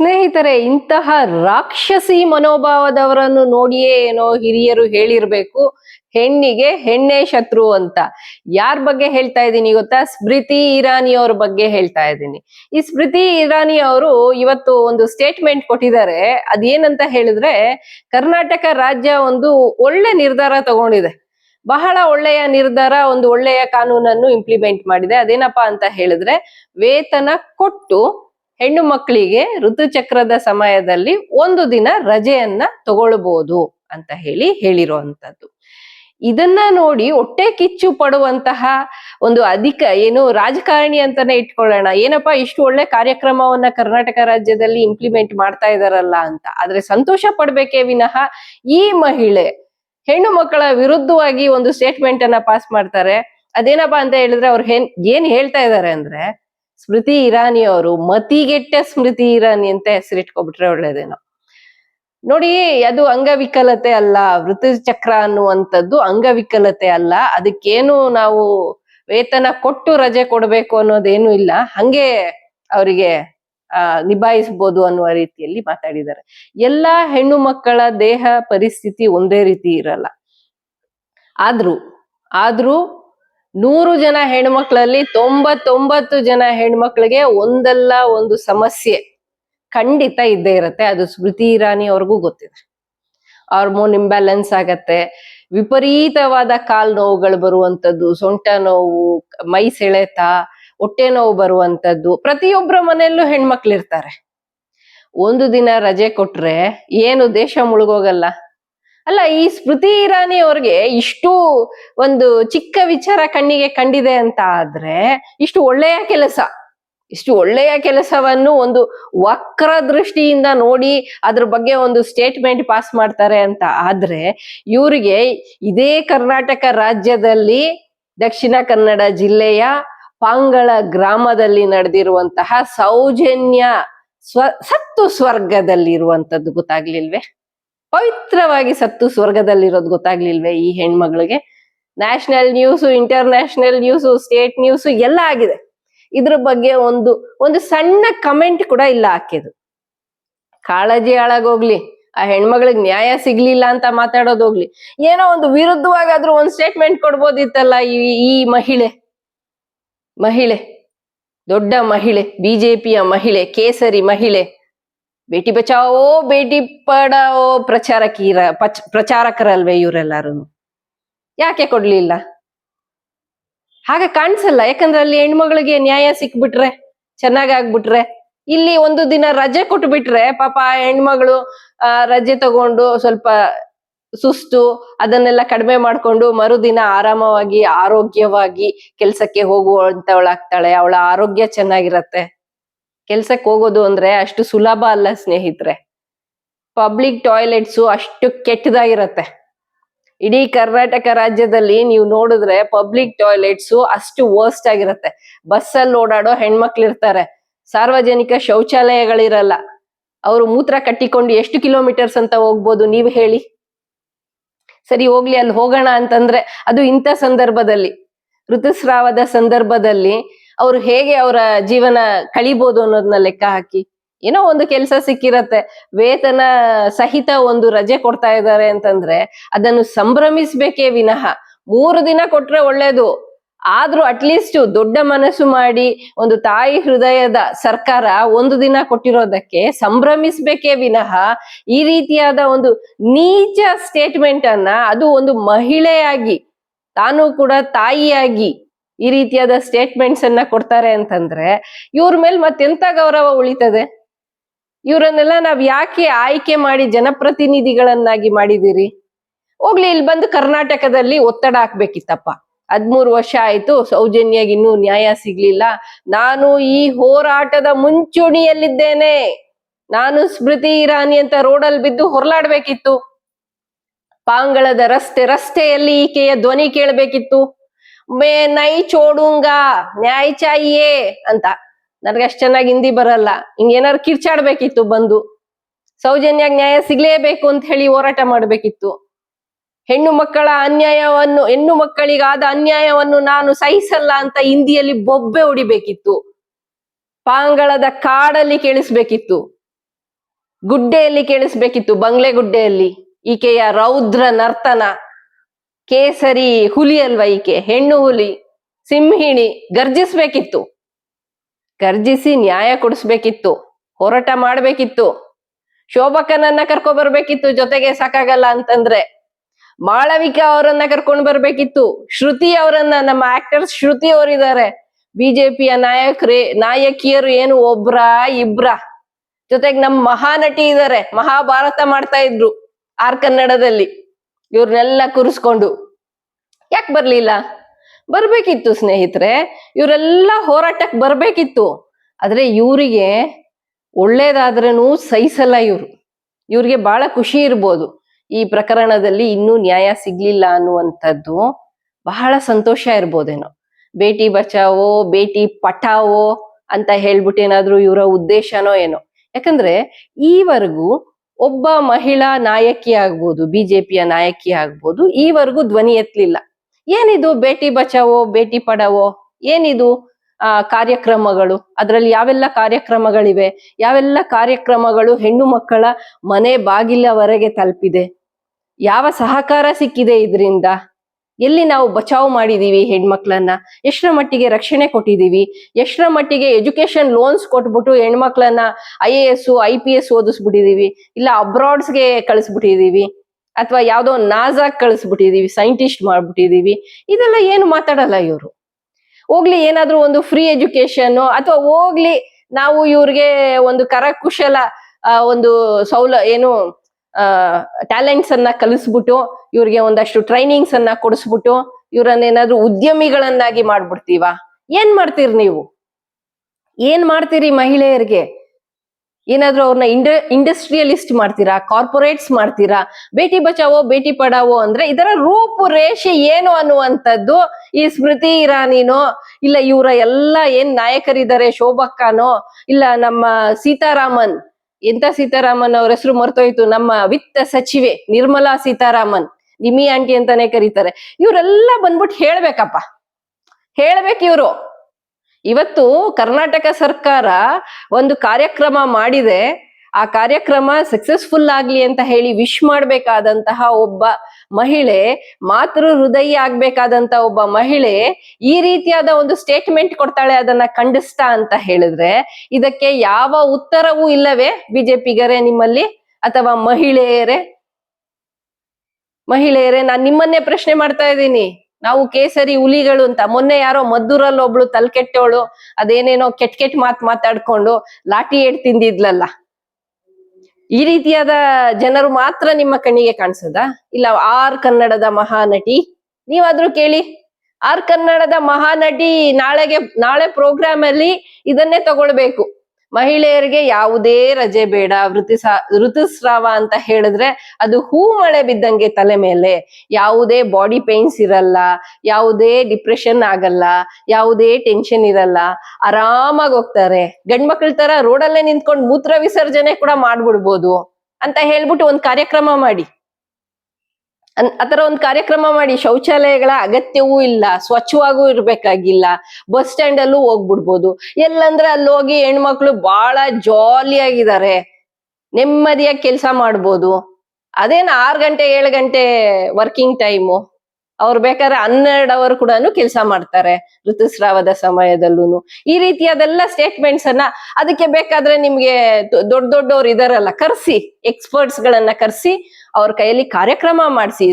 ಸ್ನೇಹಿತರೆ, ಇಂತಹ ರಾಕ್ಷಸಿ ಮನೋಭಾವದವರನ್ನು ನೋಡಿಯೇ ಏನೋ ಹಿರಿಯರು ಹೇಳಿರ್ಬೇಕು. ಹೆಣ್ಣಿಗೆ ಹೆಣ್ಣೆ ಶತ್ರು ಅಂತ. ಯಾರ ಬಗ್ಗೆ ಹೇಳ್ತಾ ಇದ್ದೀನಿ ಗೊತ್ತಾ? ಸ್ಮೃತಿ ಇರಾನಿ ಅವ್ರ ಬಗ್ಗೆ ಹೇಳ್ತಾ ಇದ್ದೀನಿ. ಈ ಸ್ಮೃತಿ ಇರಾನಿ ಅವರು ಇವತ್ತು ಒಂದು ಸ್ಟೇಟ್ಮೆಂಟ್ ಕೊಟ್ಟಿದ್ದಾರೆ. ಅದೇನಂತ ಹೇಳಿದ್ರೆ, ಕರ್ನಾಟಕ ರಾಜ್ಯ ಒಂದು ಒಳ್ಳೆ ನಿರ್ಧಾರ ತಗೊಂಡಿದೆ. ಬಹಳ ಒಳ್ಳೆಯ ನಿರ್ಧಾರ, ಒಂದು ಒಳ್ಳೆಯ ಕಾನೂನನ್ನು ಇಂಪ್ಲಿಮೆಂಟ್ ಮಾಡಿದೆ. ಅದೇನಪ್ಪಾ ಅಂತ ಹೇಳಿದ್ರೆ, ವೇತನ ಕೊಟ್ಟು ಹೆಣ್ಣು ಮಕ್ಕಳಿಗೆ ಋತುಚಕ್ರದ ಸಮಯದಲ್ಲಿ ಒಂದು ದಿನ ರಜೆಯನ್ನ ತಗೊಳ್ಬಹುದು ಅಂತ ಹೇಳಿ ಹೇಳಿರುವಂತದ್ದು. ಇದನ್ನ ನೋಡಿ ಹೊಟ್ಟೆ ಕಿಚ್ಚು ಪಡುವಂತಹ ಒಂದು ಅಧಿಕ ಏನು ರಾಜಕಾರಣಿ ಅಂತಾನೆ ಇಟ್ಕೊಳ್ಳೋಣ. ಏನಪ್ಪಾ, ಇಷ್ಟು ಒಳ್ಳೆ ಕಾರ್ಯಕ್ರಮವನ್ನ ಕರ್ನಾಟಕ ರಾಜ್ಯದಲ್ಲಿ ಇಂಪ್ಲಿಮೆಂಟ್ ಮಾಡ್ತಾ ಇದಾರಲ್ಲ ಅಂತ. ಆದ್ರೆ ಸಂತೋಷ ಪಡ್ಬೇಕೇ ವಿನಃ ಈ ಮಹಿಳೆ ಹೆಣ್ಣು ಮಕ್ಕಳ ವಿರುದ್ಧವಾಗಿ ಒಂದು ಸ್ಟೇಟ್ಮೆಂಟ್ ಅನ್ನ ಪಾಸ್ ಮಾಡ್ತಾರೆ. ಅದೇನಪ್ಪಾ ಅಂತ ಹೇಳಿದ್ರೆ ಅವ್ರು ಏನ್ ಏನ್ ಹೇಳ್ತಾ ಇದಾರೆ ಅಂದ್ರೆ ಸ್ಮೃತಿ ಇರಾನಿ ಅವರು ಮತಿಗೆಟ್ಟ ಸ್ಮೃತಿ ಇರಾನಿ ಅಂತ ಹೆಸರಿಟ್ಕೊಬಿಟ್ರೆ ಒಳ್ಳೇದೇನೋ. ನೋಡಿ, ಅದು ಅಂಗವಿಕಲತೆ ಅಲ್ಲ ಚಕ್ರ ಅನ್ನುವಂಥದ್ದು ಅಂಗವಿಕಲತೆ ಅಲ್ಲ. ಅದಕ್ಕೇನು ನಾವು ವೇತನ ಕೊಟ್ಟು ರಜೆ ಕೊಡಬೇಕು ಅನ್ನೋದೇನು ಇಲ್ಲ. ಹಂಗೆ ಅವರಿಗೆ, ಆ, ನಿಭಾಯಿಸ್ಬೋದು ಅನ್ನುವ ರೀತಿಯಲ್ಲಿ ಮಾತಾಡಿದ್ದಾರೆ. ಎಲ್ಲಾ ಹೆಣ್ಣು ಮಕ್ಕಳ ದೇಹ ಪರಿಸ್ಥಿತಿ ಒಂದೇ ರೀತಿ ಇರಲ್ಲ. ಆದ್ರೂ ಆದ್ರೂ ನೂರು ಜನ ಹೆಣ್ಮಕ್ಳಲ್ಲಿ ತೊಂಬತ್ತೊಂಬತ್ತು ಜನ ಹೆಣ್ಮಕ್ಳಿಗೆ ಒಂದಲ್ಲ ಒಂದು ಸಮಸ್ಯೆ ಖಂಡಿತ ಇದ್ದೇ ಇರುತ್ತೆ. ಅದು ಸ್ಮೃತಿ ಇರಾನಿ ಅವ್ರಿಗೂ ಗೊತ್ತಿದೆ. ಹಾರ್ಮೋನ್ ಇಂಬ್ಯಾಲೆನ್ಸ್ ಆಗತ್ತೆ. ವಿಪರೀತವಾದ ಕಾಲ್ ನೋವುಗಳು ಬರುವಂತದ್ದು ಸೊಂಟ ನೋವು, ಮೈ ಸೆಳೆತ, ಹೊಟ್ಟೆ ನೋವು ಬರುವಂತದ್ದು ಪ್ರತಿಯೊಬ್ಬರ ಮನೆಯಲ್ಲೂ ಹೆಣ್ಮಕ್ಳಿರ್ತಾರೆ. ಒಂದು ದಿನ ರಜೆ ಕೊಟ್ರೆ ಏನು ದೇಶ ಮುಳುಗೋಗಲ್ಲ. ಅಲ್ಲ, ಈ ಸ್ಮೃತಿ ಇರಾನಿ ಅವ್ರಿಗೆ ಇಷ್ಟು ಒಂದು ಚಿಕ್ಕ ವಿಚಾರ ಕಣ್ಣಿಗೆ ಕಂಡಿದೆ ಅಂತ ಆದ್ರೆ ಇಷ್ಟು ಒಳ್ಳೆಯ ಕೆಲಸ, ಇಷ್ಟು ಒಳ್ಳೆಯ ಕೆಲಸವನ್ನು ಒಂದು ವಕ್ರ ದೃಷ್ಟಿಯಿಂದ ನೋಡಿ ಅದ್ರ ಬಗ್ಗೆ ಒಂದು ಸ್ಟೇಟ್ಮೆಂಟ್ ಪಾಸ್ ಮಾಡ್ತಾರೆ ಅಂತ ಆದ್ರೆ ಇವರಿಗೆ ಇದೇ ಕರ್ನಾಟಕ ರಾಜ್ಯದಲ್ಲಿ ದಕ್ಷಿಣ ಕನ್ನಡ ಜಿಲ್ಲೆಯ ಪಾಂಗಳ ಗ್ರಾಮದಲ್ಲಿ ನಡೆದಿರುವಂತಹ ಸೌಜನ್ಯ ಸ್ವ, ಸತ್ತು ಸ್ವರ್ಗದಲ್ಲಿರುವಂತದ್ದು ಗೊತ್ತಾಗ್ಲಿಲ್ವೇ? ಪವಿತ್ರವಾಗಿ ಸತ್ತು ಸ್ವರ್ಗದಲ್ಲಿರೋದು ಗೊತ್ತಾಗ್ಲಿಲ್ವೇ ಈ ಹೆಣ್ಮಗಳಿಗೆ? National news international news state news ಎಲ್ಲ ಆಗಿದೆ. ಇದ್ರ ಬಗ್ಗೆ ಒಂದು ಒಂದು ಸಣ್ಣ ಕಮೆಂಟ್ ಕೂಡ ಇಲ್ಲ ಹಾಕಿದ್ರು ಕಾಳಜಿ ಹಾಳಾಗೋಗ್ಲಿ, ಆ ಹೆಣ್ಮಗಳಿಗೆ ನ್ಯಾಯ ಸಿಗ್ಲಿಲ್ಲ ಅಂತ ಮಾತಾಡೋದೋಗ್ಲಿ ಏನೋ ಒಂದು ವಿರುದ್ಧವಾಗಾದ್ರೂ ಒಂದು ಸ್ಟೇಟ್ಮೆಂಟ್ ಕೊಡ್ಬೋದಿತ್ತಲ್ಲ ಈ ಈ ಮಹಿಳೆ? ಮಹಿಳೆ, ದೊಡ್ಡ ಮಹಿಳೆ ಬಿಜೆಪಿಯ ಮಹಿಳೆ, ಕೇಸರಿ ಮಹಿಳೆ. ಬೇಟಿ ಬಚಾವೋ, ಬೇಟಿ ಪಡಾವೋ ಪ್ರಚಾರಕೀರ, ಪಚ್, ಪ್ರಚಾರಕರಲ್ವೇ ಇವರೆಲ್ಲರೂ? ಯಾಕೆ ಕೊಡ್ಲಿಲ್ಲ? ಹಾಗೆ ಕಾಣಿಸಲ್ಲ, ಯಾಕಂದ್ರೆ ಅಲ್ಲಿ ಹೆಣ್ಮಗಳಿಗೆ ನ್ಯಾಯ ಸಿಕ್ಬಿಟ್ರೆ ಚೆನ್ನಾಗಾಗ್ಬಿಟ್ರೆ ಇಲ್ಲಿ ಒಂದು ದಿನ ರಜೆ ಕೊಟ್ಬಿಟ್ರೆ, ಪಾಪ ಆ ಹೆಣ್ಮಗಳು, ಆ, ರಜೆ ತಗೊಂಡು ಸ್ವಲ್ಪ ಸುಸ್ತು, ಅದನ್ನೆಲ್ಲ ಕಡಿಮೆ ಮಾಡ್ಕೊಂಡು ಮರುದಿನ ಆರಾಮವಾಗಿ, ಆರೋಗ್ಯವಾಗಿ ಕೆಲ್ಸಕ್ಕೆ ಹೋಗುವಂತವಳಾಗ್ತಾಳೆ. ಅವಳ ಆರೋಗ್ಯ ಚೆನ್ನಾಗಿರತ್ತೆ. ಕೆಲ್ಸಕ್ಕೆ ಹೋಗೋದು ಅಂದ್ರೆ ಅಷ್ಟು ಸುಲಭ ಅಲ್ಲ ಸ್ನೇಹಿತರೆ. ಪಬ್ಲಿಕ್ ಟಾಯ್ಲೆಟ್ಸು ಅಷ್ಟು ಕೆಟ್ಟದಾಗಿರತ್ತೆ. ಇಡೀ ಕರ್ನಾಟಕ ರಾಜ್ಯದಲ್ಲಿ ನೀವು ನೋಡಿದ್ರೆ ಪಬ್ಲಿಕ್ ಟಾಯ್ಲೆಟ್ಸು ಅಷ್ಟು ವರ್ಸ್ಟ್ ಆಗಿರತ್ತೆ. ಬಸ್ಸಲ್ಲಿ ಓಡಾಡೋ ಹೆಣ್ಮಕ್ಳು ಇರ್ತಾರೆ. ಸಾರ್ವಜನಿಕ ಶೌಚಾಲಯಗಳಿರಲ್ಲ. ಅವರು ಮೂತ್ರ ಕಟ್ಟಿಕೊಂಡು ಎಷ್ಟು ಕಿಲೋಮೀಟರ್ಸ್ ಅಂತ ಹೋಗ್ಬೋದು ನೀವು ಹೇಳಿ. ಸರಿ, ಹೋಗ್ಲಿ, ಅಲ್ಲಿ ಹೋಗೋಣ ಅಂತಂದ್ರೆ ಅದು ಇಂಥ ಸಂದರ್ಭದಲ್ಲಿ, ಋತುಸ್ರಾವದ ಸಂದರ್ಭದಲ್ಲಿ ಅವ್ರು ಹೇಗೆ ಅವರ ಜೀವನ ಕಳಿಬೋದು ಅನ್ನೋದನ್ನ ಲೆಕ್ಕ ಹಾಕಿ. ಏನೋ ಒಂದು ಕೆಲಸ ಸಿಕ್ಕಿರತ್ತೆ. ವೇತನ ಸಹಿತ ಒಂದು ರಜೆ ಕೊಡ್ತಾ ಇದ್ದಾರೆ ಅಂತಂದ್ರೆ ಅದನ್ನು ಸಂಭ್ರಮಿಸ್ಬೇಕೇ ವಿನಃ. ಮೂರು ದಿನ ಕೊಟ್ರೆ ಒಳ್ಳೇದು. ಆದ್ರೂ ಅಟ್ಲೀಸ್ಟ್ ದೊಡ್ಡ ಮನಸ್ಸು ಮಾಡಿ ಒಂದು ತಾಯಿ ಹೃದಯದ ಸರ್ಕಾರ ಒಂದು ದಿನ ಕೊಟ್ಟಿರೋದಕ್ಕೆ ಸಂಭ್ರಮಿಸ್ಬೇಕೇ ವಿನಃ ಈ ರೀತಿಯಾದ ಒಂದು ನೀಚ ಸ್ಟೇಟ್ಮೆಂಟ್ ಅನ್ನ ಅದು ಒಂದು ಮಹಿಳೆಯಾಗಿ, ತಾನು ಕೂಡ ತಾಯಿಯಾಗಿ ಈ ರೀತಿಯಾದ ಸ್ಟೇಟ್ಮೆಂಟ್ಸ್ ಅನ್ನ ಕೊಡ್ತಾರೆ ಅಂತಂದ್ರೆ ಇವ್ರ ಮೇಲೆ ಮತ್ತೆಂತ ಗೌರವ ಉಳಿತದೆ? ಇವರನ್ನೆಲ್ಲ ನಾವ್ ಯಾಕೆ ಆಯ್ಕೆ ಮಾಡಿ ಜನಪ್ರತಿನಿಧಿಗಳನ್ನಾಗಿ ಮಾಡಿದಿರಿ ಹೋಗ್ಲಿ ಇಲ್ಲಿ ಬಂದು ಕರ್ನಾಟಕದಲ್ಲಿ ಒತ್ತಡ ಹಾಕ್ಬೇಕಿತ್ತಪ್ಪ. ಹದ್ಮೂರು ವರ್ಷ ಆಯ್ತು, ಸೌಜನ್ಯಾಗಿ ಇನ್ನೂ ನ್ಯಾಯ ಸಿಗ್ಲಿಲ್ಲ. ನಾನು ಈ ಹೋರಾಟದ ಮುಂಚೂಣಿಯಲ್ಲಿದ್ದೇನೆ. ನಾನು ಸ್ಮೃತಿ ಇರಾನಿ ಅಂತ ರೋಡಲ್ಲಿ ಬಿದ್ದು ಹೊರಲಾಡ್ಬೇಕಿತ್ತು. ಪಾಂಗಳದ ರಸ್ತೆ, ರಸ್ತೆಯಲ್ಲಿ ಈಕೆಯ ಧ್ವನಿ ಕೇಳ್ಬೇಕಿತ್ತು. ಮೇ ನೈ ಚೋಡುಂಗ, ನ್ಯಾಯ ಚಾಯಿಯೇ ಅಂತ. ನನಗೆ ಅಷ್ಟು ಚೆನ್ನಾಗಿ ಹಿಂದಿ ಬರಲ್ಲ. ಹಿಂಗೇನಾದ್ರು ಕಿರ್ಚಾಡ್ಬೇಕಿತ್ತು ಬಂದು. ಸೌಜನ್ಯ ನ್ಯಾಯ ಸಿಗ್ಲೇಬೇಕು ಅಂತ ಹೇಳಿ ಹೋರಾಟ ಮಾಡ್ಬೇಕಿತ್ತು. ಹೆಣ್ಣು ಮಕ್ಕಳ ಅನ್ಯಾಯವನ್ನು, ಹೆಣ್ಣು ಮಕ್ಕಳಿಗಾದ ಅನ್ಯಾಯವನ್ನು ನಾನು ಸಹಿಸಲ್ಲ ಅಂತ ಹಿಂದಿಯಲ್ಲಿ ಬೊಬ್ಬೆ ಹೊಡಿಬೇಕಿತ್ತು. ಪಾಂಗಳದ ಕಾಡಲ್ಲಿ ಕೇಳಿಸ್ಬೇಕಿತ್ತು. ಗುಡ್ಡೆಯಲ್ಲಿ ಕೇಳಿಸ್ಬೇಕಿತ್ತು, ಬಂಗ್ಲೆ ಗುಡ್ಡೆಯಲ್ಲಿ. ಈಕೆಯ ರೌದ್ರ ನರ್ತನ ಕೇಸರಿ ಹುಲಿ ಅಲ್ವಾ ಈಕೆ? ಹೆಣ್ಣು ಹುಲಿ, ಸಿಂಹಿಣಿ ಗರ್ಜಿಸ್ಬೇಕಿತ್ತು. ಗರ್ಜಿಸಿ ನ್ಯಾಯ ಕೊಡಿಸ್ಬೇಕಿತ್ತು. ಹೋರಾಟ ಮಾಡ್ಬೇಕಿತ್ತು. ಶೋಭಕನನ್ನ ಕರ್ಕೊ ಬರ್ಬೇಕಿತ್ತು. ಜೊತೆಗೆ ಸಾಕಾಗಲ್ಲ ಅಂತಂದ್ರೆ ಮಾಳವಿಕಾ ಅವರನ್ನ ಕರ್ಕೊಂಡು ಬರ್ಬೇಕಿತ್ತು. ಶ್ರುತಿ ಅವರನ್ನ, ನಮ್ಮ ಆಕ್ಟರ್ಸ್ ಶ್ರುತಿ ಅವರಿದ್ದಾರೆ. ಬಿಜೆಪಿಯ ನಾಯಕರೇ, ನಾಯಕಿಯರು ಏನು? ಒಬ್ರ, ಇಬ್ರ. ಜೊತೆಗೆ ನಮ್ ಮಹಾನಟಿ ಇದಾರೆ. ಮಹಾಭಾರತ ಮಾಡ್ತಾ ಇದ್ರು. ಆರ್ ಕನ್ನಡದಲ್ಲಿ. ಇವ್ರನ್ನೆಲ್ಲ ಕೂರಿಸ್ಕೊಂಡು. ಯಾಕೆ ಬರ್ಲಿಲ್ಲ? ಬರ್ಬೇಕಿತ್ತು ಸ್ನೇಹಿತರೆ, ಇವರೆಲ್ಲ ಹೋರಾಟಕ್ಕೆ ಬರ್ಬೇಕಿತ್ತು. ಆದ್ರೆ ಇವರಿಗೆ ಒಳ್ಳೇದಾದ್ರೂ ಸಹಿಸಲ್ಲ ಇವ್ರು. ಇವ್ರಿಗೆ ಬಹಳ ಖುಷಿ ಇರ್ಬೋದು. ಈ ಪ್ರಕರಣದಲ್ಲಿ ಇನ್ನೂ ನ್ಯಾಯ ಸಿಗ್ಲಿಲ್ಲ ಅನ್ನುವಂಥದ್ದು ಬಹಳ ಸಂತೋಷ ಇರ್ಬೋದೇನೋ. ಬೇಟಿ ಬಚಾವೋ, ಬೇಟಿ ಪಟಾವೋ ಅಂತ ಹೇಳ್ಬಿಟ್ಟು ಏನಾದ್ರು ಇವರ ಉದ್ದೇಶನೋ ಏನೋ. ಯಾಕಂದ್ರೆ ಈವರೆಗೂ ಒಬ್ಬ ಮಹಿಳಾ ನಾಯಕಿ ಆಗ್ಬೋದು, ಬಿಜೆಪಿಯ ನಾಯಕಿ ಆಗ್ಬೋದು, ಈವರೆಗೂ ಧ್ವನಿ ಎತ್ತಲಿಲ್ಲ ಏನಿದು ಬೇಟಿ ಬಚಾವೋ, ಬೇಟಿ ಪಡಾವೋ, ಏನಿದು, ಆ, ಕಾರ್ಯಕ್ರಮಗಳು? ಅದರಲ್ಲಿ ಯಾವೆಲ್ಲ ಕಾರ್ಯಕ್ರಮಗಳಿವೆ? ಯಾವೆಲ್ಲ ಕಾರ್ಯಕ್ರಮಗಳು ಹೆಣ್ಣು ಮಕ್ಕಳ ಮನೆ ಬಾಗಿಲವರೆಗೆ ತಲುಪಿದೆ? ಯಾವ ಸಹಕಾರ ಸಿಕ್ಕಿದೆ ಇದರಿಂದ? ಎಲ್ಲಿ ನಾವು ಬಚಾವ್ ಮಾಡಿದೀವಿ ಹೆಣ್ಮಕ್ಳನ್ನ? ಎಷ್ಟರ ಮಟ್ಟಿಗೆ ರಕ್ಷಣೆ ಕೊಟ್ಟಿದೀವಿ? ಎಷ್ಟರ ಮಟ್ಟಿಗೆ ಎಜುಕೇಶನ್ ಲೋನ್ಸ್ ಕೊಟ್ಬಿಟ್ಟು ಹೆಣ್ಮಕ್ಳನ್ನ I A S I P S ಓದಿಸ್ಬಿಟ್ಟಿದೀವಿ? ಇಲ್ಲ ಅಬ್ರಾಡ್ಸ್ಗೆ ಕಳಿಸ್ಬಿಟ್ಟಿದೀವಿ? ಅಥವಾ ಯಾವುದೋ ನಾಜಾಕ್ ಕಳಿಸ್ಬಿಟ್ಟಿದೀವಿ, ಸೈಂಟಿಸ್ಟ್ ಮಾಡ್ಬಿಟ್ಟಿದೀವಿ? ಇದೆಲ್ಲ ಏನು ಮಾತಾಡಲ್ಲ ಇವರು. ಹೋಗ್ಲಿ ಏನಾದ್ರೂ ಒಂದು ಫ್ರೀ ಎಜುಕೇಶನ್ ಅಥವಾ ಹೋಗ್ಲಿ ನಾವು ಇವ್ರಿಗೆ ಒಂದು ಕರಕುಶಲ ಒಂದು ಸೌಲ, ಏನು ಟ್ಯಾಲೆಂಟ್ಸ್ ಅನ್ನ ಕಲಿಸ್ಬಿಟ್ಟು, ಇವ್ರಿಗೆ ಒಂದಷ್ಟು ಟ್ರೈನಿಂಗ್ಸ್ ಅನ್ನ ಕೊಡಿಸ್ಬಿಟ್ಟು ಇವ್ರನ್ನೇನಾದ್ರೂ ಉದ್ಯಮಿಗಳನ್ನಾಗಿ ಮಾಡ್ಬಿಡ್ತೀವ? ಏನ್ ಮಾಡ್ತೀರಿ ನೀವು? ಏನ್ ಮಾಡ್ತೀರಿ ಮಹಿಳೆಯರಿಗೆ? ಏನಾದ್ರೂ ಅವ್ರನ್ನ ಇಂಡ ಇಂಡಸ್ಟ್ರಿಯಲಿಸ್ಟ್ ಮಾಡ್ತೀರಾ? ಕಾರ್ಪೊರೇಟ್ಸ್ ಮಾಡ್ತೀರಾ? ಬೇಟಿ ಬಚಾವೋ, ಬೇಟಿ ಪಡಾವೋ ಅಂದ್ರೆ ಇದರ ರೂಪುರೇಷೆ ಏನು ಅನ್ನುವಂಥದ್ದು ಈ ಸ್ಮೃತಿ ಇರಾನಿನೋ, ಇಲ್ಲ ಇವರ ಎಲ್ಲ ಏನ್ ನಾಯಕರಿದ್ದಾರೆ ಶೋಭಕ್ಕನೋ ಇಲ್ಲ ನಮ್ಮ ಸೀತಾರಾಮನ್ ಎಂತ ಸೀತಾರಾಮನ್ ಅವ್ರ ಹೆಸರು ಮರ್ತೋಯ್ತು? ನಮ್ಮ ವಿತ್ತ ಸಚಿವೆ ನಿರ್ಮಲಾ ಸೀತಾರಾಮನ್. ನಿಮಿ ಆಂಟಿ ಅಂತಾನೆ ಕರೀತಾರೆ. ಇವರೆಲ್ಲ ಬಂದ್ಬಿಟ್ಟು ಹೇಳ್ಬೇಕಪ್ಪ. ಹೇಳ್ಬೇಕು ಇವ್ರು. ಇವತ್ತು ಕರ್ನಾಟಕ ಸರ್ಕಾರ ಒಂದು ಕಾರ್ಯಕ್ರಮ ಮಾಡಿದೆ. ಆ ಕಾರ್ಯಕ್ರಮ ಸಕ್ಸಸ್ಫುಲ್ ಆಗ್ಲಿ ಅಂತ ಹೇಳಿ ವಿಶ್ ಮಾಡ್ಬೇಕಾದಂತಹ ಒಬ್ಬ ಮಹಿಳೆ ಮಾತೃ ಹೃದಯ ಆಗ್ಬೇಕಾದಂತ ಒಬ್ಬ ಮಹಿಳೆ ಈ ರೀತಿಯಾದ ಒಂದು ಸ್ಟೇಟ್ಮೆಂಟ್ ಕೊಡ್ತಾಳೆ, ಅದನ್ನ ಖಂಡಿಸ್ತಾ ಅಂತ ಹೇಳಿದ್ರೆ ಇದಕ್ಕೆ ಯಾವ ಉತ್ತರವೂ ಇಲ್ಲವೇ ಬಿಜೆಪಿಗರೇ ನಿಮ್ಮಲ್ಲಿ ಅಥವಾ ಮಹಿಳೆಯರೇ? ಮಹಿಳೆಯರೇ, ನಾನ್ ನಿಮ್ಮನ್ನೇ ಪ್ರಶ್ನೆ ಮಾಡ್ತಾ ಇದ್ದೀನಿ. ನಾವು ಕೇಸರಿ ಹುಲಿಗಳು ಅಂತ, ಮೊನ್ನೆ ಯಾರೋ ಮದ್ದೂರಲ್ಲಿ ಒಬ್ಳು ತಲ್ಕೆಟ್ಟೋಳು, ಅದೇನೇನೋ ಕೆಟ್ ಕೆಟ್ಟ ಮಾತ್ ಮಾತಾಡ್ಕೊಂಡು ಲಾಠಿ ಏಟ್ ತಿಂದಿದ್ಲಲ್ಲ. ಈ ರೀತಿಯಾದ ಜನರು ಮಾತ್ರ ನಿಮ್ಮ ಕಣ್ಣಿಗೆ ಕಾಣಿಸದ? ಇಲ್ಲ ಆರ್ ಕನ್ನಡದ ಮಹಾನಟಿ? ನೀವಾದ್ರೂ ಕೇಳಿ. ಆರ್ ಕನ್ನಡದ ಮಹಾನಟಿ ನಾಳೆಗೆ, ನಾಳೆ ಪ್ರೋಗ್ರಾಮ್ ಅಲ್ಲಿ ಇದನ್ನೇ ತಗೊಳ್ಬೇಕು. ಮಹಿಳೆಯರಿಗೆ ಯಾವುದೇ ರಜೆ ಬೇಡ. ಋತುಸ ಋತುಸ್ರಾವ ಅಂತ ಹೇಳಿದ್ರೆ ಅದು ಹೂ ಮಳೆ ಬಿದ್ದಂಗೆ ತಲೆ ಮೇಲೆ. ಯಾವುದೇ ಬಾಡಿ ಪೇನ್ಸ್ ಇರಲ್ಲ, ಯಾವುದೇ ಡಿಪ್ರೆಷನ್ ಆಗಲ್ಲ, ಯಾವುದೇ ಟೆನ್ಷನ್ ಇರಲ್ಲ. ಆರಾಮಾಗಿ ಹೋಗ್ತಾರೆ. ಗಂಡ್ಮಕ್ಳ ತರ ರೋಡಲ್ಲೇ ನಿಂತ್ಕೊಂಡು ಮೂತ್ರ ವಿಸರ್ಜನೆ ಕೂಡ ಮಾಡ್ಬಿಡ್ಬೋದು ಅಂತ ಹೇಳ್ಬಿಟ್ಟು ಒಂದ್ ಕಾರ್ಯಕ್ರಮ ಮಾಡಿ. ಆತರ ಒಂದು ಕಾರ್ಯಕ್ರಮ ಮಾಡಿ ಶೌಚಾಲಯಗಳ ಅಗತ್ಯವೂ ಇಲ್ಲ, ಸ್ವಚ್ಛವಾಗೂ ಇರ್ಬೇಕಾಗಿಲ್ಲ, ಬಸ್ ಸ್ಟ್ಯಾಂಡ್ ಅಲ್ಲೂ ಹೋಗ್ಬಿಡ್ಬೋದು. ಎಲ್ಲಂದ್ರೆ ಅಲ್ಲಿ ಹೋಗಿ ಹೆಣ್ಮಕ್ಳು ಬಹಳ ಜಾಲಿ ಆಗಿದ್ದಾರೆ ನೆಮ್ಮದಿಯಾಗಿ ಕೆಲಸ ಮಾಡ್ಬೋದು. ಅದೇನ್ ಆರ್ ಗಂಟೆ, ಏಳು ಗಂಟೆ ವರ್ಕಿಂಗ್ ಟೈಮು. ಅವ್ರು ಬೇಕಾದ್ರೆ ಹನ್ನೆರಡು ಅವರ್ ಕೂಡ ಕೆಲಸ ಮಾಡ್ತಾರೆ ಋತುಸ್ರಾವದ ಸಮಯದಲ್ಲೂ ಈ ರೀತಿಯಾದೆಲ್ಲ ಸ್ಟೇಟ್ಮೆಂಟ್ಸ್ ಅನ್ನ ಅದಕ್ಕೆ ಬೇಕಾದ್ರೆ ನಿಮ್ಗೆ ದೊಡ್ಡ ದೊಡ್ಡವ್ರು ಇದಾರಲ್ಲ, ಕರ್ಸಿ ಎಕ್ಸ್ಪರ್ಟ್ಸ್ ಗಳನ್ನ ಕರ್ಸಿ ಅವ್ರ ಕೈಯಲ್ಲಿ ಕಾರ್ಯಕ್ರಮ ಮಾಡಿಸಿ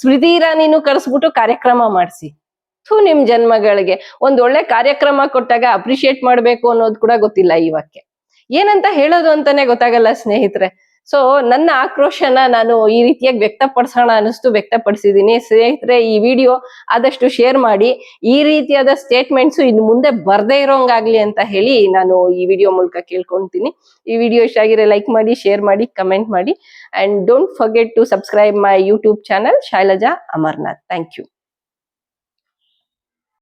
ಸ್ಮೃತಿ ಇರಾನಿನೂ ಕರೆಸ್ಬಿಟ್ಟು ಕಾರ್ಯಕ್ರಮ ಮಾಡಿಸಿ. ಥೂ ನಿಮ್ ಜನ್ಮಗಳಿಗೆ. ಒಂದ್ ಒಳ್ಳೆ ಕಾರ್ಯಕ್ರಮ ಕೊಟ್ಟಾಗ ಅಪ್ರಿಶಿಯೇಟ್ ಮಾಡ್ಬೇಕು ಅನ್ನೋದು ಕೂಡ ಗೊತ್ತಿಲ್ಲ ಇವಕ್ಕೆ ಏನಂತ ಹೇಳೋದು ಅಂತಾನೆ ಗೊತ್ತಾಗಲ್ಲ ಸ್ನೇಹಿತರೆ. ಸೊ ನನ್ನ ಆಕ್ರೋಶನ ನಾನು ಈ ರೀತಿಯಾಗಿ ವ್ಯಕ್ತಪಡಿಸೋಣ ಅನ್ನಿಸ್ತು ವ್ಯಕ್ತಪಡಿಸಿದೀನಿ ಸ್ನೇಹಿತರೆ, ಈ ವಿಡಿಯೋ ಆದಷ್ಟು ಶೇರ್ ಮಾಡಿ. ಈ ರೀತಿಯಾದ ಸ್ಟೇಟ್ಮೆಂಟ್ಸ್ ಇನ್ನು ಮುಂದೆ ಬರದೇ ಇರೋಂಗಾಗ್ಲಿ ಅಂತ ಹೇಳಿ ನಾನು ಈ ವಿಡಿಯೋ ಮೂಲಕ ಕೇಳ್ಕೊಂತೀನಿ ಈ ವಿಡಿಯೋ ಇಷ್ಟ ಆಗಿರೋ ಲೈಕ್ ಮಾಡಿ ಶೇರ್ ಮಾಡಿ ಕಮೆಂಟ್ ಮಾಡಿ. And don't forget to subscribe my YouTube channel Shailaja Amarnath thank you